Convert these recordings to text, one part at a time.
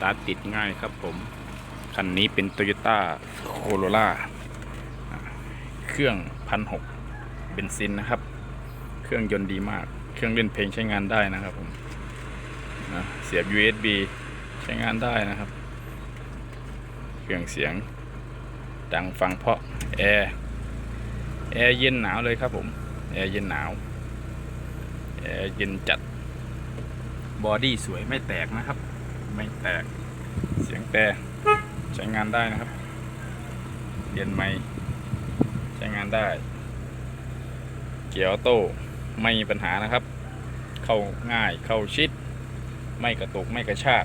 ตาร์ทติดง่ายครับผม คันนี้เป็น Toyota Corolla เครื่องพันหกเบนซินนะครับ เครื่องยนต์ดีมาก เครื่องเล่นเพลงใช้งานได้นะครับผมนะเสียบ USB ใช้งานได้นะครับ เครื่องเสียง ดังฟังเพราะแอร์แอร์เย็นหนาวเลยครับผมแอร์เย็นหนาวแอร์เย็นจัดบอดี้สวยไม่แตกนะครับ ไม่แตก เสียงแต่ใช้งานได้นะครับเย็นไม่ใช้งานได้ เกียร์ออโต้ไม่มีปัญหานะครับ เข้าง่ายเข้าชิด ไม่กระตุกไม่กระชาก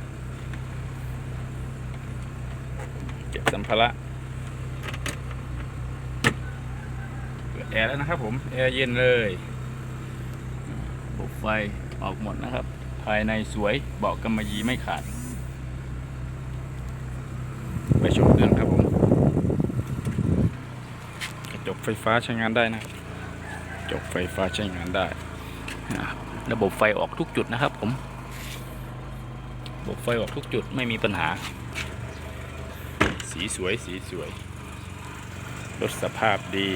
เก็บสัมภาระเปิดแอร์แล้วนะครับผม แอร์เย็นเลยระบบไฟออกหมดนะครับ ภายในสวยเบาะกำมะหยี่ไม่ขาด ไปชมเครื่องครับผมกระจกไฟฟ้าใช้งานได้นะครับกระจกไฟฟ้าใช้งานได้อ่าระบบไฟออกทุกจุดนะครับผม ระบบไฟออกทุกจุดไม่มีปัญหา สีสวยสีสวยรถสภาพดี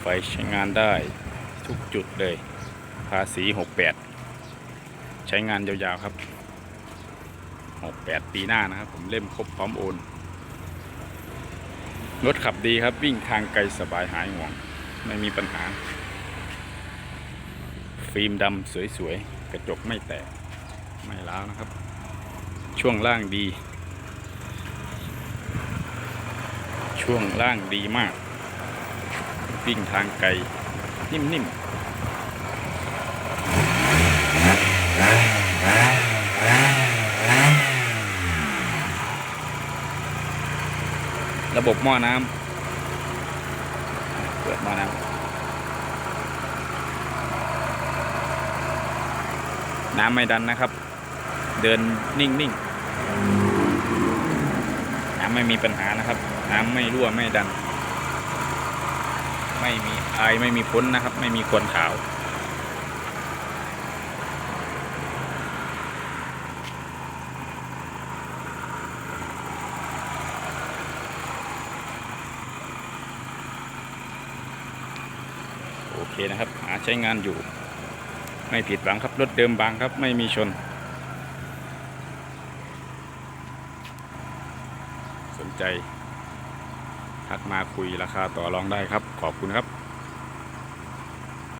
ไฟใช้งานได้ทุกจุดเลย ภาษี 68 ใช้งานยาวๆครับ68ปีหน้านะครับ ผมเล่มครบพร้อมโอน รถขับดีครับ วิ่งทางไกลสบายหายห่วง ไม่มีปัญหา ฟิล์มดำสวยๆ กระจกไม่แตก ไม่ล้าวนะครับ ช่วงล่างดี ช่วงล่างดีมาก วิ่งทางไกล นิ่มๆ ระบบหม้อน้ำเปิดหม้อน้ำน้ำไม่ดันนะครับ เดินนิ่งๆ น้ำไม่มีปัญหานะครับ น้ำไม่รั่วไม่ดัน ไม่มีไอไม่มีพ้นนะครับ ไม่มีควนขาว โอเคนะครับ หาใช้งานอยู่ ไม่ผิดหวังครับ รถเดิมบางครับ ไม่มีชน สนใจ ทักมาคุยราคาต่อรองได้ครับ ขอบคุณครับ